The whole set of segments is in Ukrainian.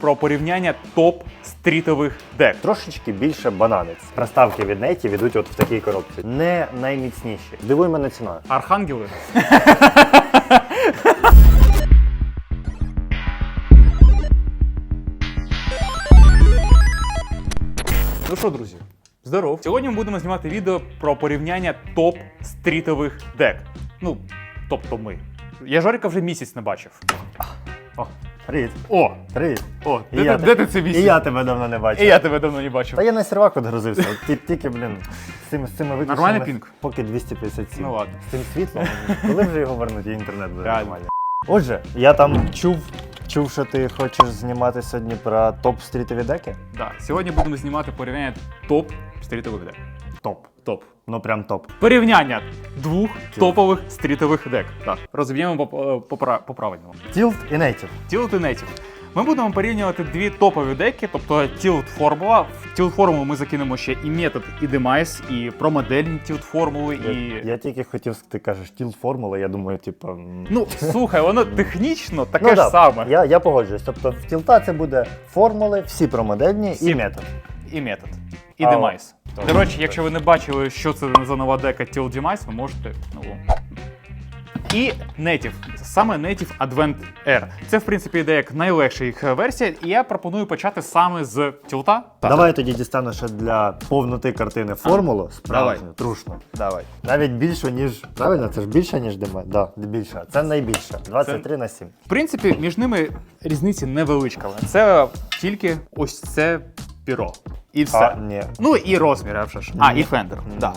про порівняння топ стрітових дек. Трошечки більше бананець. Проставки від нетів ідуть от в такій коробці. Не найміцніші. Здивуй мене ціною. Архангели. ну що, друзі, здоров. Сьогодні ми будемо знімати відео про порівняння топ стрітових дек. Ну, тобто ми. Я Жоріка вже місяць не бачив. О, привіт. О! Привіт. О, де, я ти, де ти це місяць? І я тебе давно не бачив. І я тебе давно не бачив. Та я на сервак відгрузився. От ті- Тільки, блін, з цими, з цими виключеннями. Нормальний пінг? Поки 257. Ну ладно. З цим світлом. Коли вже його вернуть, і інтернет буде Реально. нормальний. Отже, я там чув, чув, що ти хочеш знімати сьогодні про топ стрітові деки. Да. Сьогодні будемо знімати порівняння топ стрітових дек. Топ. Топ. Ну прям топ. Порівняння двох топових стрітових дек. Так, розіб'ємо по, по, по правильному. Тілт і нейтів. Tilt і Native. Ми будемо порівнювати дві топові деки, тобто Tilt Формула. В Tilt Формулу ми закинемо ще і метод, і демайс, і про модель Tilt Формули, і. я тільки хотів, ти кажеш, тілт формула, я думаю, типу. Ну, слухай, воно технічно таке ну, ж да, саме. Я, я погоджуюсь. Тобто в тілта це буде формули, всі промодельні Всі. і метод. І метод. І А, демайс. До речі, якщо ви не бачили, що це за нова дека Tilt Demise, ви можете. Ну. І Native, саме Native Advent Air. Це, в принципі, йде як найлегша їх версія, і я пропоную почати саме з тілта. Давай я тоді дістану ще для повноти картини формулу справжню, Давай. трушну. Давай. Навіть більше, ніж. Правильно, це ж більше, ніж диме. Да, більше. Це найбільше. 23 на 7. В принципі, між ними різниці невеличка. Це тільки ось це піро. І все. А, ні. Ну і розмір, а вже ж. А, і фендер. Да.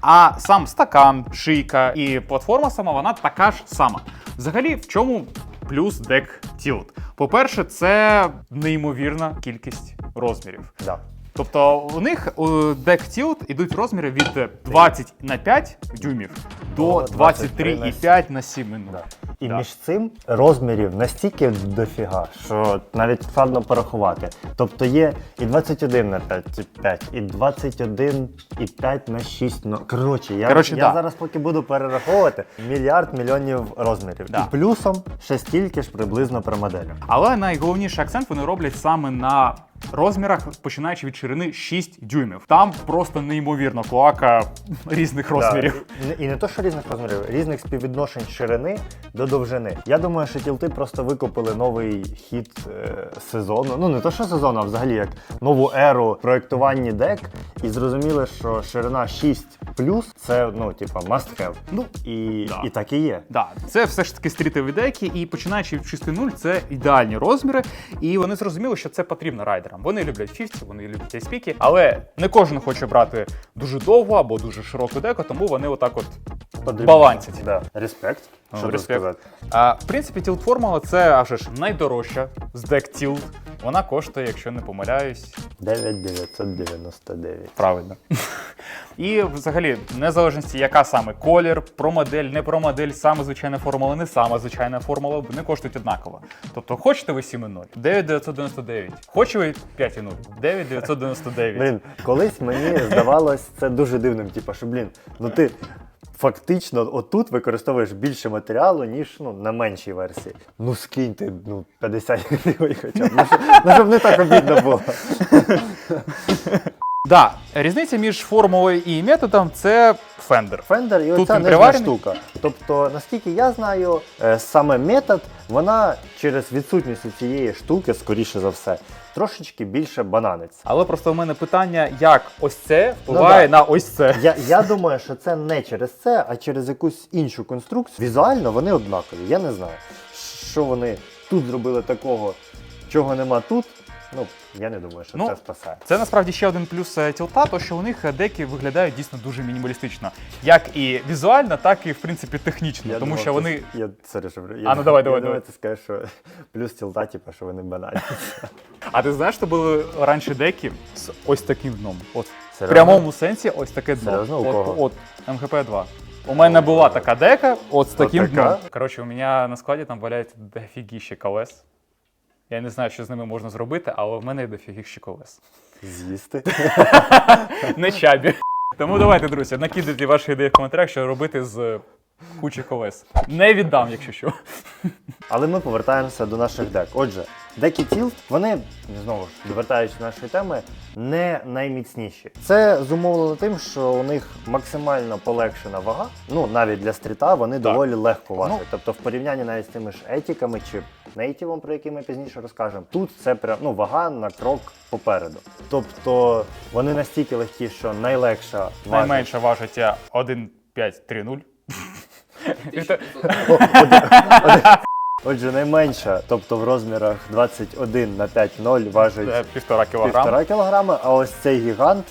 А сам стакан, шийка і платформа сама, вона така ж сама. Взагалі, в чому плюс дек Tilt? По-перше, це неймовірна кількість розмірів. Да. Тобто у них у Deck Tilt ідуть розміри від 20 на 5 дюймів до О, 23 на 23,5 на 7 минут. Да. І Да. між цим розмірів настільки дофіга, що навіть складно порахувати. Тобто є і 21 на 5, 5 і 21 і 5 на 6. Ну, коротше, я, Коротше, я да. зараз поки буду перераховувати мільярд мільйонів розмірів. Да. І плюсом ще стільки ж приблизно про моделю. Але найголовніший акцент вони роблять саме на розмірах, починаючи від ширини 6 дюймів. Там просто неймовірно клоака різних розмірів. Да. І, і не то, що різних розмірів, різних співвідношень ширини до довжини. Я думаю, що тілти просто викупили новий хід е, сезону. Ну не то, що сезону, а взагалі як нову еру проєктуванні дек, і зрозуміли, що ширина 6 плюс це ну, типа, must have. Ну, І, да. і так і є. Да, це все ж таки стрітові деки, і починаючи від 6.0, це ідеальні розміри. І вони зрозуміли, що це потрібно райдерам. Вони люблять 50, вони люблять айспіки, але не кожен хоче брати дуже довгу або дуже широку деку, тому вони отак от балансять. Да. Респект. Ну, Що тут респект. сказати? А, в принципі, Tilt Формула це а вже ж найдорожча з дек Tilt. Вона коштує, якщо не помиляюсь, 9999. правильно. І взагалі, в незалежності, яка саме колір, про модель, не про модель, саме звичайна формула, не саме звичайна формула, вони коштують однаково. Тобто, хочете ви 7.0, 9999. Хочете ви 5.0, 9999. Блін, колись мені здавалось це дуже дивним, типу, що блін, ну ти фактично отут використовуєш більше матеріалу, ніж ну, на меншій версії. Ну скинь ти ну, 50 гривень хоча б. Ну, щоб, ну, щоб не так обідно було. Да, різниця між формулою і методом це фендер. Фендер і Тут оця він нижня приварений? штука. Тобто, наскільки я знаю, е, саме метод, вона через відсутність цієї штуки, скоріше за все, трошечки більше бананець. Але просто у мене питання, як ось це впливає Ну да. на ось це. Я, я думаю, що це не через це, а через якусь іншу конструкцію. Візуально вони однакові. Я не знаю, що вони тут зробили такого, чого нема тут. Ну, я не думаю, що Ну, це спасає. Це насправді ще один плюс е, тілта, то що у них е, деки виглядають дійсно дуже мінімалістично. Як і візуально, так і в принципі технічно. Я тому думав, що вони. Я, сорі, що... я, А, ну давай, я давай, давай. ти скажеш, що плюс тілта, типу, що вони банальні. А ти знаєш, що були раніше деки з ось таким дном? От в прямому сенсі ось таке дно. Серйозно? У От, кого? от МГП 2. У мене була така дека, от з таким дном. Коротше, у мене на складі там валяється дофігіще колес. Я не знаю, що з ними можна зробити, але в мене є дофігіще колес. З'їсти. Не чабі. Тому давайте, друзі, накидайте ваші ідеї в коментарях, що робити з кучих колес. Не віддам, якщо що. Але ми повертаємося до наших дек. Отже, деки Tilt, вони, знову ж, повертаючись до нашої теми, не найміцніші. Це зумовлено тим, що у них максимально полегшена вага. Ну, навіть для стріта вони доволі легко важать. Ну. тобто, в порівнянні навіть з тими ж етіками чи нейтівом, про які ми пізніше розкажемо, тут це прям ну, вага на крок попереду. Тобто вони настільки легкі, що найлегша важить. Найменше важить 1,530. Отже, найменша, тобто в розмірах 21 на 5,0 важить Це півтора кілограма. кілограми, а ось цей гігант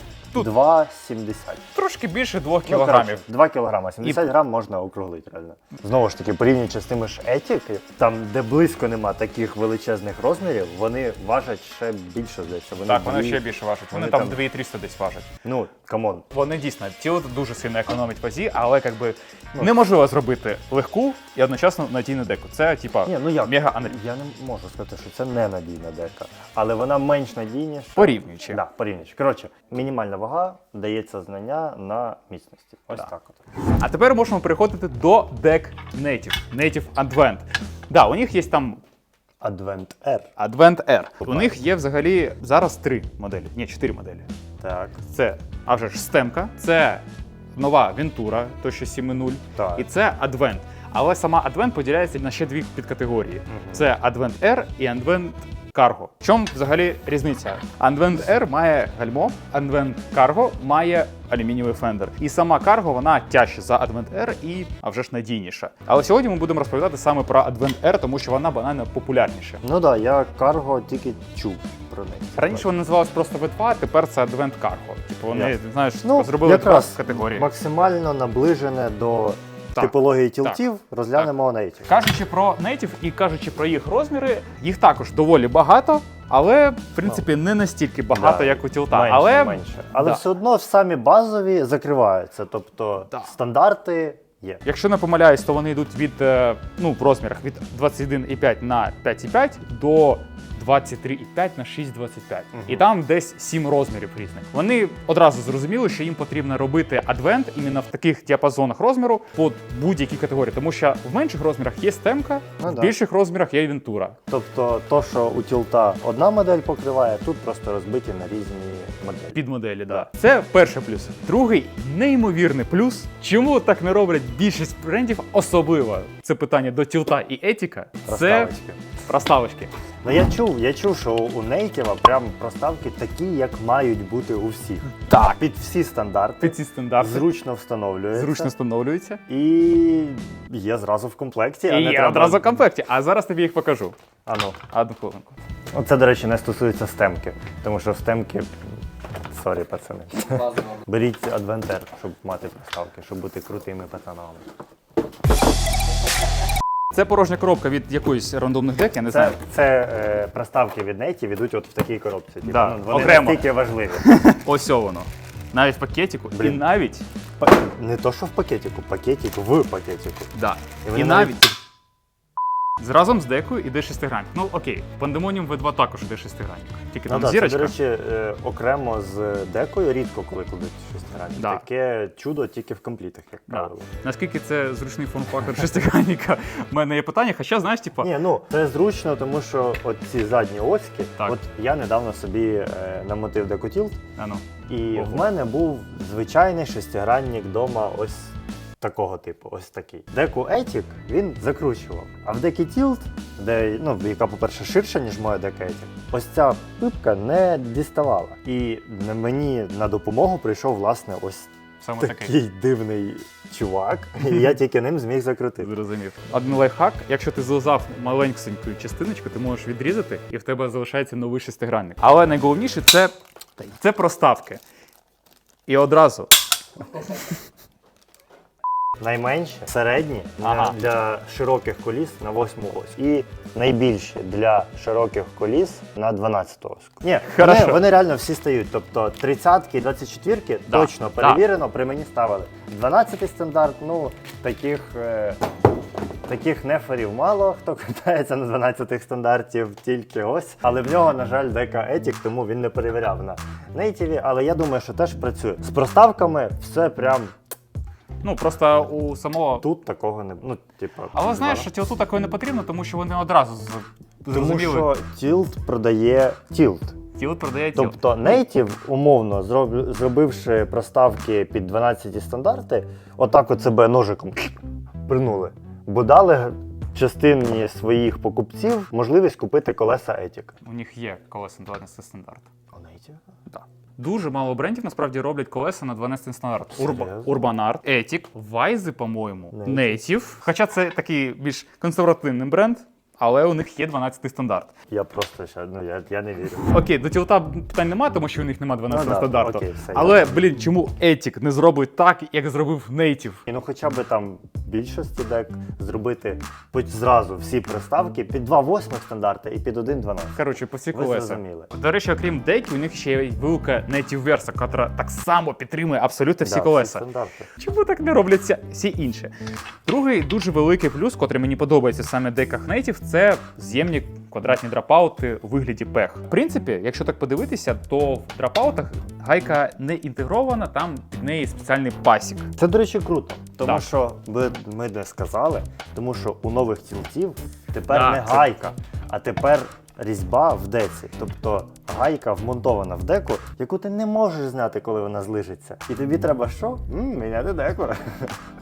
Тут. 2,70. Трошки більше 2 Ну, кілограмів. 2 кілограма. 70 грам можна округлити реально. Знову ж таки, порівнюючи з тими ж етіки, там, де близько нема таких величезних розмірів, вони важать ще більше, здається. Вони так, вони дві- ще більше важать. Вони, вони там там- 2300 десь важать. Ну, камон. Вони дійсно тіло дуже сильно економить вазі, але якби Ну. неможливо зробити легку і одночасно надійну деку. Це типа Ні, ну як? мега аналіз. Я не можу сказати, що це не надійна дека, але вона менш надійніша. Порівнюючи. Да, порівнюючи. Коротше, мінімальна вага дається знання на міцності. Ось Да. так от. А тепер можемо переходити до дек Native, Native Advent. Да, у них є там Advent R. Advent R. У них є взагалі зараз три моделі. Ні, чотири моделі. Так. Це, а вже ж стемка, це нова Ventura, то що 7.0, Так. і це Advent. Але сама Advent поділяється на ще дві підкатегорії: це Advent R і Advent Cargo. В чому взагалі різниця? Advent R має гальмо, Advent Cargo має алюмінієвий фендер. І сама Cargo вона тяжча за Advent R і а вже ж надійніша. Але сьогодні ми будемо розповідати саме про Advent R, тому що вона банально популярніша. Ну так, да, я карго тільки чув про неї. Раніше вона називалась просто V2, а тепер це Advent Cargo. Типу вони, Ясно. знаєш, ну, зробили якраз два категорії. максимально наближене до типології тілтів, розглянемо нейтів. Кажучи про нейтів і кажучи про їх розміри, їх також доволі багато, але в принципі не настільки багато, Да, як у тілта. Менше, але менше. Але да. все одно самі базові закриваються. Тобто Да. стандарти є. Якщо не помиляюсь, то вони йдуть від е, ну в розмірах від 21,5 на 5,5 до 23,5 на 6,25. І там десь 7 розмірів різних. Вони одразу зрозуміли, що їм потрібно робити адвент іменно в таких діапазонах розміру по будь-якій категорії, тому що в менших розмірах є стемка, Ну в да. більших розмірах є вентура. Тобто, то, що у тілта одна модель покриває, тут просто розбиті на різні моделі. Під моделі, да. Це перший плюс. Другий неймовірний плюс. Чому так не роблять більшість брендів, особливо це питання до тілта і етіка. Це Проставочки. Ну я чув, я чув, що у нейтіва прям проставки такі, як мають бути у всіх. Так. Під всі стандарти. Під ці стандарти Зручно встановлюється. зручно встановлюються. І є зразу в комплекті, а І не є треба... одразу в комплекті. А зараз тобі їх покажу. А ну. Одну хвилинку. Оце, до речі, не стосується стемки, тому що стемки. Сорі, пацани. Беріть адвентер, щоб мати проставки, щоб бути крутими пацанами. Це порожня коробка від якоїсь рандомних дек, я не Це, знаю. це е, приставки від неті ідуть от в такій коробці. Типу, Да, ну, вони окремо. настільки важливі. Ось воно. Навіть в пакетику. І Блін. навіть. Па- Не то, що в пакетику, пакетик в пакетику. Да. І І, вони навіть. Разом з декою іде шестигранник. Ну окей, в Пандемоніум V2 також іде шестигранник. Тільки там Ну, да, це, зірочка. до речі, е, окремо з декою рідко, коли кладуть шестигранник. Да. Таке чудо тільки в комплітах, як Да. правило. Наскільки це зручний форм-фактор шестигранника, в мене є питання. Хоча, знаєш, типа, Ні, ну це зручно, тому що от ці задні оськи, Так. от я недавно собі е, намотив декотілт, а ну. і Ого. в мене був звичайний шестигранник вдома ось такого типу, ось такий. Деку Етік він закручував. А в декі Тілт, де, ну, яка, по-перше, ширша, ніж моя дека Етік, ось ця пипка не діставала. І мені на допомогу прийшов, власне, ось Саме такий. такий дивний чувак, і я тільки ним зміг закрутити. Зрозумів. Один лайфхак, якщо ти зализав маленьксеньку частиночку, ти можеш відрізати, і в тебе залишається новий шестигранник. Але найголовніше це, це проставки. І одразу Найменші, середні Ага. для, широких коліс на 8 ось. І найбільші для широких коліс на 12 ось. Ні, вони, вони реально всі стають. Тобто 30-ки і 24-ки Да. точно Да. перевірено, при мені ставили. 12-й стандарт, ну таких. Е... Таких неферів мало, хто катається на 12 стандартів, тільки ось. Але в нього, на жаль, дека етік, тому він не перевіряв на нейтіві. Але я думаю, що теж працює. З проставками все прям Ну просто у самого. Тут такого не ну, типа. Але знаєш, що тілту такої не потрібно, тому що вони одразу з- тому зрозуміли. що Tilt продає Tilt. Тілт продає тілт. Тобто Native, умовно, зроб- зробивши проставки під 12 стандарти, отак от себе ножиком принули, бо дали частині своїх покупців можливість купити колеса Ethic. У них є колеса 12 стандарт. А Native? Да. Дуже мало брендів насправді роблять колеса на 12 стандарт. Urban Art, Ethic, Вайзи, по-моєму. Native. Хоча це такий більш консервативний бренд, але у них є 12 стандарт. Я просто ще, ну я, я не вірю. Окей, до тілта питань немає, тому що у них немає 12 Ну да, стандарту. окей, все, але, блін, чому Ethic не зробить так, як зробив Native? І ну хоча б там більшості дек зробити хоч зразу всі приставки під 2 восьмих стандарти і під 1.12. Коротше, по всі колеса. До речі, окрім деяких, у них ще є велика Native Versa, яка так само підтримує абсолютно всі Да, колеса. стандарти. Чому так не робляться всі інші? Другий дуже великий плюс, котрий мені подобається саме в деках Native, це з'ємні квадратні драпаути у вигляді пех. В принципі, якщо так подивитися, то в драпаутах гайка не інтегрована, там під неї спеціальний пасік. Це, до речі, круто. Тому Так. що ми, ми не сказали, тому що у нових тілтів тепер так, не це- гайка, а тепер різьба в деці. Тобто гайка вмонтована в деку, яку ти не можеш зняти, коли вона злижиться. І тобі треба що? М, міняти деку.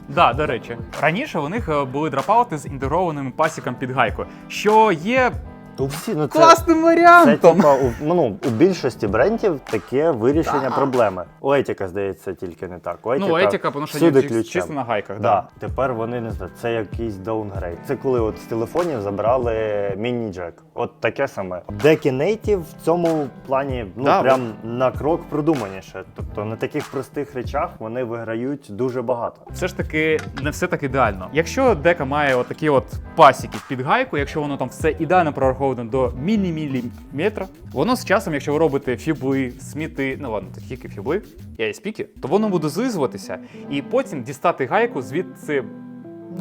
Да, до речі, раніше у них е, були драпаути з інтегрованим пасіком під гайку, що є У всі, ну, це, класним це варіантом. типа, у, ну, у більшості брендів таке вирішення Да. проблеми. У Етіка, здається, тільки не так. У Етіка, Ну, етика, тому що всюди вони ключем. чисто на гайках. Да. Да. Тепер вони не знають, це якийсь даунгрейд. Це коли от з телефонів забрали міні-джек. От таке саме. Деки Native в цьому плані ну Да, прям на крок продуманіше. Тобто на таких простих речах вони виграють дуже багато. все ж таки не все так ідеально. Якщо дека має отакі от пасіки під гайку, якщо воно там все ідеально прораховано до мілі-міліметра, воно з часом, якщо ви робите фібли, сміти, ну ладно, то тільки фібли і айспіки, то воно буде злизуватися, і потім дістати гайку звідси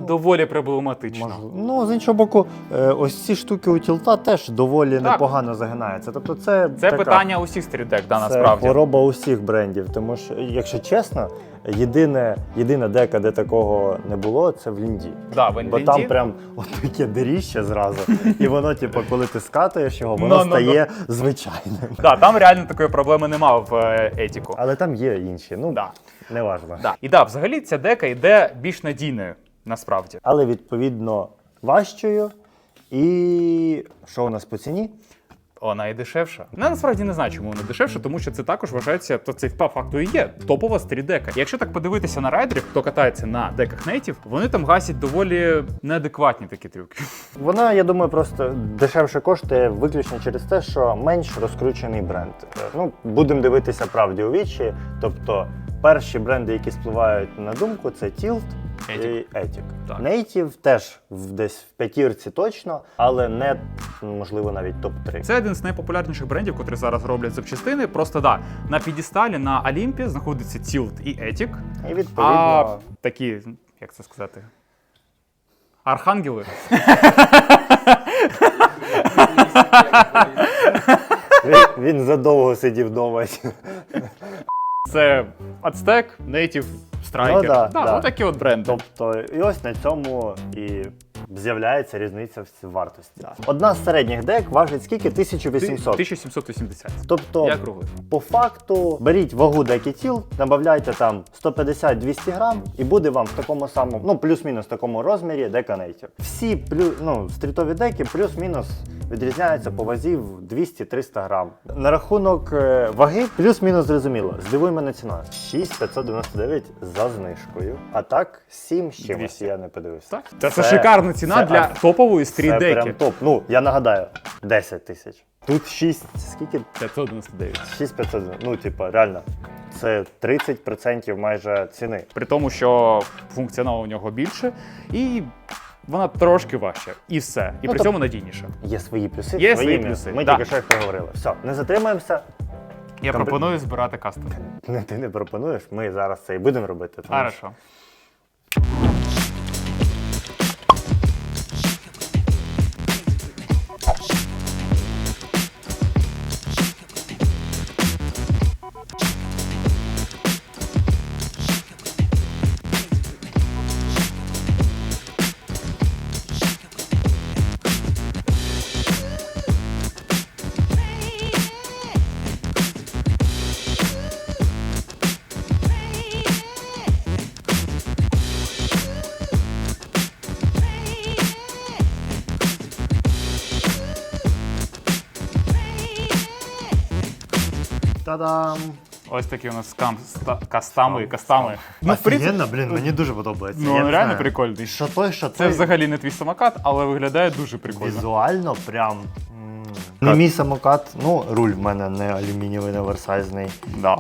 доволі проблематично. Можливо. Ну, з іншого боку, е, ось ці штуки у тілта теж доволі Так. непогано загинаються. Тобто, це Це така, питання усіх стрідек, да, це насправді. хвороба усіх брендів. Тому що, якщо чесно, єдине, єдина дека, де такого не було, це в Лінді. Да, в Бо там прям от таке диріще зразу. І воно, типу, коли ти скатуєш його, воно Ну, ну, стає звичайним. Да, там реально такої проблеми нема в е, етіку. Але там є інші. Ну, Да. неважно. Да. І да, взагалі ця дека йде більш надійною, насправді. Але відповідно важчою. І що у нас по ціні? Вона і дешевша. Я насправді не знаю, чому вона дешевша, тому що це також вважається, то це по факту і є топова стрідека. Якщо так подивитися на райдерів, хто катається на деках нейтів, вони там гасять доволі неадекватні такі трюки. Вона, я думаю, просто дешевше коштує виключно через те, що менш розкручений бренд. Ну, будемо дивитися правді у вічі. Тобто, перші бренди, які спливають на думку, це Tilt Ethic. Так. Native теж десь в п'ятірці точно, але не можливо навіть топ-3. Це один з найпопулярніших брендів, котрі зараз роблять запчастини. Просто да, на підісталі на Олімпі знаходиться Tilt і Ethic, І а такі, як це сказати, архангели. Він задовго сидів вдома. Це Aztec, Native, Striker. Ну да, да, да. Отакі от бренди. Тобто, і ось на цьому і з'являється різниця в вартості. Одна з середніх дек важить скільки? 1800. 1780. Тобто, Я круглий. по факту, беріть вагу деки тіл, набавляйте там 150-200 грам, і буде вам в такому самому, ну плюс-мінус такому розмірі дека нейтів. Всі плю, ну, стрітові деки плюс-мінус відрізняються по вазі в 200-300 грам. На рахунок е, ваги плюс-мінус зрозуміло. Здивуй мене ціною. 6599 за знижкою. А так 7 з чимось, 200. я не подивився. Так? Це, це шикарна ціна це для аж- топової Це прям топ. Ну, я нагадаю, 10 тисяч. Тут 6, скільки? 599. 6500, ну, типа, реально, це 30% майже ціни. При тому, що функціонал у нього більше, і вона трошки важча. І все. І Ну, при цьому надійніше. Є свої плюси, Є свої мінуси. плюси, Ми да. тільки що їх проговорили. Все, не затримуємося. Я Там- пропоную збирати кастом. Ти не пропонуєш, ми зараз це і будемо робити. тому Хорошо. Та-дам! Ось такі у нас кам, ста, кастами, кастами. Ну, в принципі, Офігенно, блін, мені дуже подобається. ну Я не реально знаю. прикольний. Що той, що Це той. взагалі не твій самокат, але виглядає дуже прикольно. Візуально прям. м, Не мій самокат, ну, руль в мене не алюмінієвий, не оверсайзний. Да.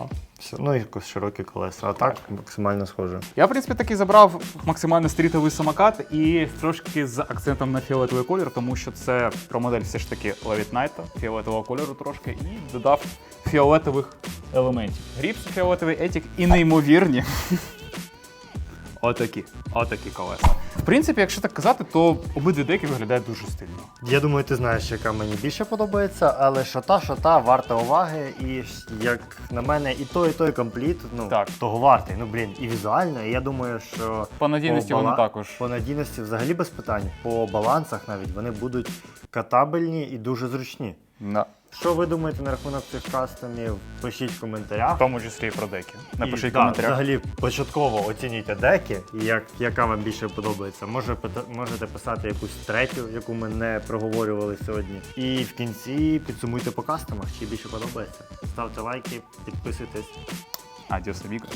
Ну, якось широкі колеса. А так максимально схоже. Я, в принципі, таки забрав максимально стрітовий самокат і трошки з акцентом на фіолетовий колір, тому що це про модель все ж таки Levit Night, фіолетового кольору трошки, і додав фіолетових елементів. Гріпс фіолетовий етік і неймовірні. Отакі, отакі колеса. В принципі, якщо так казати, то обидві деки виглядають дуже стильно. Я думаю, ти знаєш, яка мені більше подобається, але що та, що та варта уваги. І як на мене, і той, і той компліт, ну Так. того вартий. Ну блін, і візуально, і я думаю, що По надійності по вони також. По надійності взагалі без питань. По балансах навіть вони будуть катабельні і дуже зручні. Да. Що ви думаєте на рахунок цих кастомів? Пишіть в коментарях. В тому числі і про деки. Напишіть І, в да, коментарях. Взагалі початково оцінюйте деки, і як, яка вам більше подобається. Може, можете писати якусь третю, яку ми не проговорювали сьогодні. І в кінці підсумуйте по кастомах, чи більше подобається. Ставте лайки, підписуйтесь. Адіос, амігос.